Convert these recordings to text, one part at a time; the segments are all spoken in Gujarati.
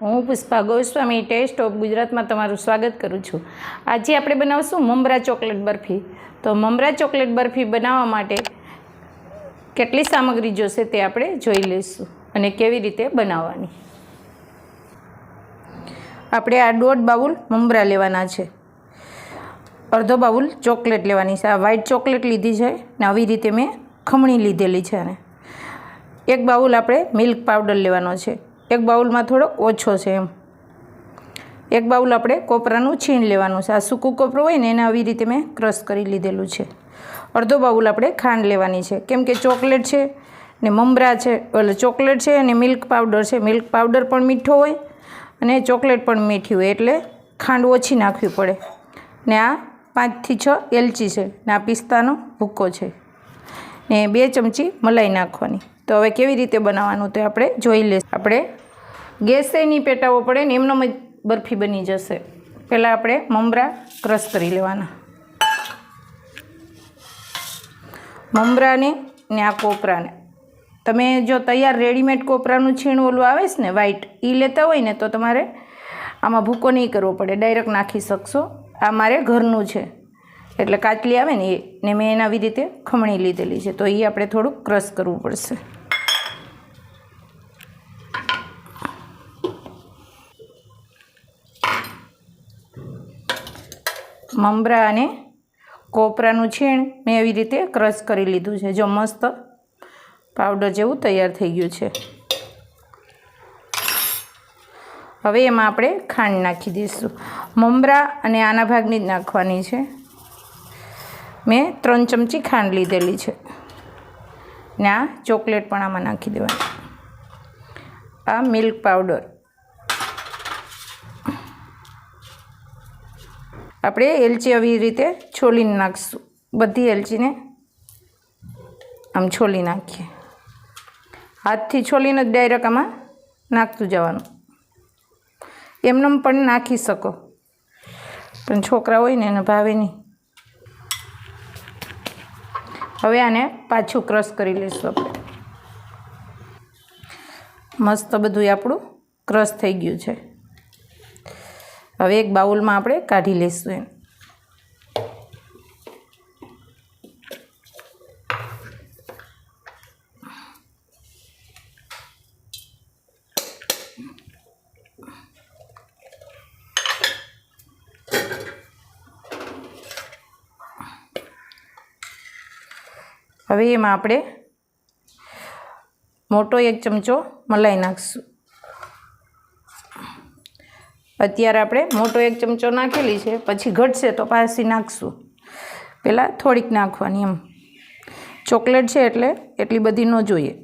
હું પુષ્પા ગોસ્વામી ટેસ્ટ ઓફ ગુજરાતમાં તમારું સ્વાગત કરું છું. આજે આપણે બનાવશું મમરા ચોકલેટ બરફી. તો મમરા ચોકલેટ બરફી બનાવવા માટે કેટલી સામગ્રી જોશે તે આપણે જોઈ લઈશું અને કેવી રીતે બનાવવાની. આપણે આ દોઢ બાઉલ મમરા લેવાના છે. અડધો બાઉલ ચોકલેટ લેવાની છે. આ વ્હાઇટ ચોકલેટ લીધી છે ને આવી રીતે મેં ખમણી લીધેલી છે અને એક બાઉલ આપણે મિલ્ક પાવડર લેવાનો છે. એક બાઉલમાં થોડો ઓછો છે એમ. એક બાઉલ આપણે કોપરાનું છીણ લેવાનું છે. આ સૂકું કોપરું હોય ને એને આવી રીતે મેં ક્રશ કરી લીધેલું છે. અડધો બાઉલ આપણે ખાંડ લેવાની છે. કેમ કે ચોકલેટ છે ને મમરા છે, એટલે ચોકલેટ છે અને મિલ્ક પાવડર છે. મિલ્ક પાવડર પણ મીઠો હોય અને ચોકલેટ પણ મીઠી હોય, એટલે ખાંડ ઓછી નાખવી પડે. ને આ પાંચથી છ એલચી છે ને આ પિસ્તાનો ભૂક્કો છે. ને બે ચમચી મલાઈ નાખવાની. તો હવે કેવી રીતે બનાવવાનું તે આપણે જોઈ લઈશું. આપણે ગેસે નહીં પેટાવવો પડે ને એમનો બરફી બની જશે. પહેલાં આપણે મમરા ક્રશ કરી લેવાના. મમરાને ને આ કોપરાને. તમે જો તૈયાર રેડીમેડ કોપરાનું છીણ ઓલું આવે છે ને વ્હાઈટ એ લેતા હોય ને તો તમારે આમાં ભૂકો નહીં કરવો પડે, ડાયરેક્ટ નાખી શકશો. આ મારે ઘરનું છે. એટલે કાચલી આવે ને એ, ને મેં એના આવી રીતે ખમણી લીધેલી છે. તો એ આપણે થોડુંક ક્રશ કરવું પડશે. મમરા અને કોપરાનું છીણ મેં એવી રીતે ક્રશ કરી લીધું છે. જો મસ્ત પાવડર જેવું તૈયાર થઈ ગયું છે. હવે એમાં આપણે ખાંડ નાખી દઈશું. મમરા અને આના ભાગની જ નાખવાની છે. મેં ત્રણ ચમચી ખાંડ લીધેલી છે. ને આ ચોકલેટ પણ આમાં નાખી દેવાની. આ મિલ્ક પાવડર. આપણે એલચી આવી રીતે છોલીને નાખીશું. બધી એલચીને આમ છોલી નાખીએ. હાથથી છોલીને જ ડાયરેક્ટ આમાં નાખતું જવાનું. એમને પણ નાખી શકો. પણ છોકરા હોય ને એને ભાવે નહીં. હવે આને પાછું ક્રશ કરી લઈશું આપણે. મસ્ત બધું આપણું ક્રશ થઈ ગયું છે. હવે એક બાઉલમાં આપણે કાઢી લઈશું એમ. હવે એમાં આપણે મોટો એક ચમચો મલાઈ નાખીશું. અત્યારે આપણે મોટો એક ચમચો નાખેલી છે, પછી ઘટશે તો પાછી નાખશું. પહેલાં થોડીક નાખવાની એમ. ચોકલેટ છે એટલે એટલી બધી ન જોઈએ.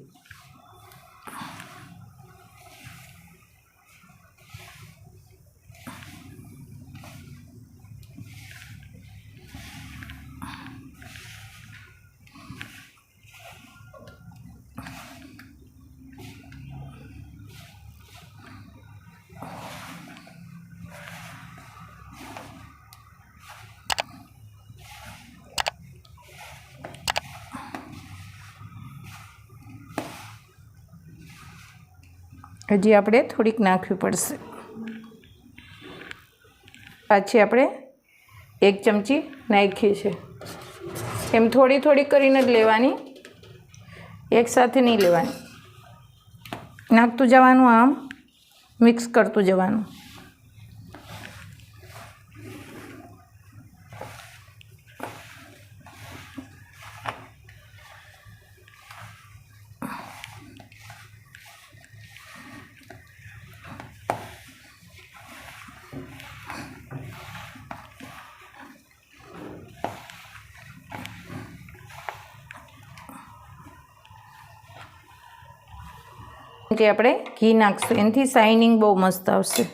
હજી આપણે થોડીક નાખવી પડશે. પાછી આપણે એક ચમચી નાખી છે. એમ થોડી થોડી કરીને જ લેવાની. એકસાથે નહીં લેવાની. નાખતું જવાનું આમ, મિક્સ કરતું જવાનું. જે આપણે ઘી નાખશું. એનાથી શાઇનિંગ બહુ મસ્ત આવશે.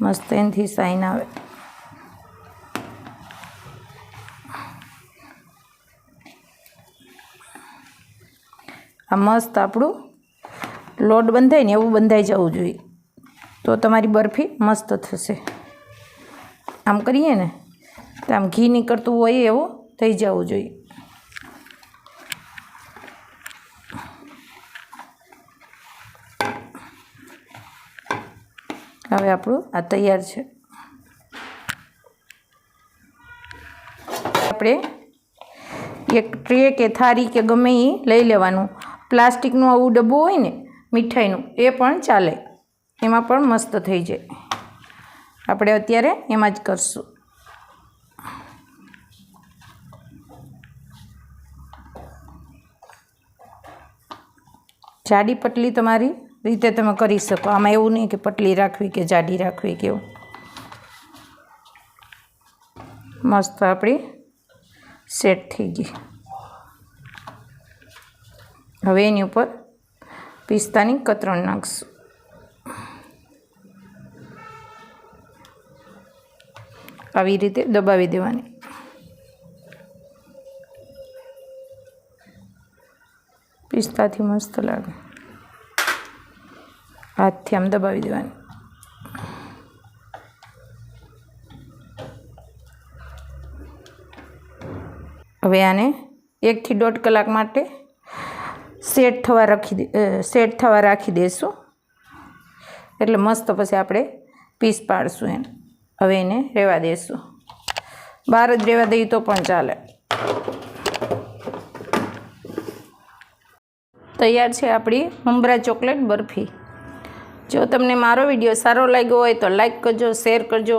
મસ્ત એનાથી શાઇન આવે. આ મસ્ત આપણું લોટ બંધાય ને એવું બંધાઈ જવું જોઈએ. તો તમારી બરફી મસ્ત થશે. આમ કરીએ ને, તો આમ ઘી નીકળતું હોય એવું થઈ જવું જોઈએ. હવે આપણું આ તૈયાર છે. આપણે એક ટ્રે કે થાળી કે ગમે એ લઈ લેવાનું. પ્લાસ્ટિકનું આવું ડબ્બું હોય ને, મીઠાઈનું, એ પણ ચાલે. એમાં પણ મસ્ત થઈ જાય. આપણે અત્યારે એમાં જ કરશું. જાડી પટલી તમારી રીતે તમે કરી શકો. આમાં એવું નહીં કે પટલી રાખવી કે જાડી રાખવી કે એવું. મસ્ત આપણી સેટ થઈ ગઈ. હવે એની ઉપર પિસ્તાની કતરણ નાખશું. આવી રીતે દબાવી દેવાની. પિસ્તાથી મસ્ત લાગે. હાથથી આમ દબાવી દેવાની. હવે આને એકથી દોઢ કલાક માટે સેટ થવા રાખી સેટ થવા રાખી દઈશું એટલે મસ્ત પછી આપણે પીસ પાડશું એને. હવે એને રહેવા દઈશું બહાર જ રહેવા દઈએ તો પણ ચાલે. તૈયાર છે આપણી મમરા ચોકલેટ બરફી. જો તમને મારો વીડિયો સારો લાગ્યો હોય તો લાઈક કરજો, શેર કરજો.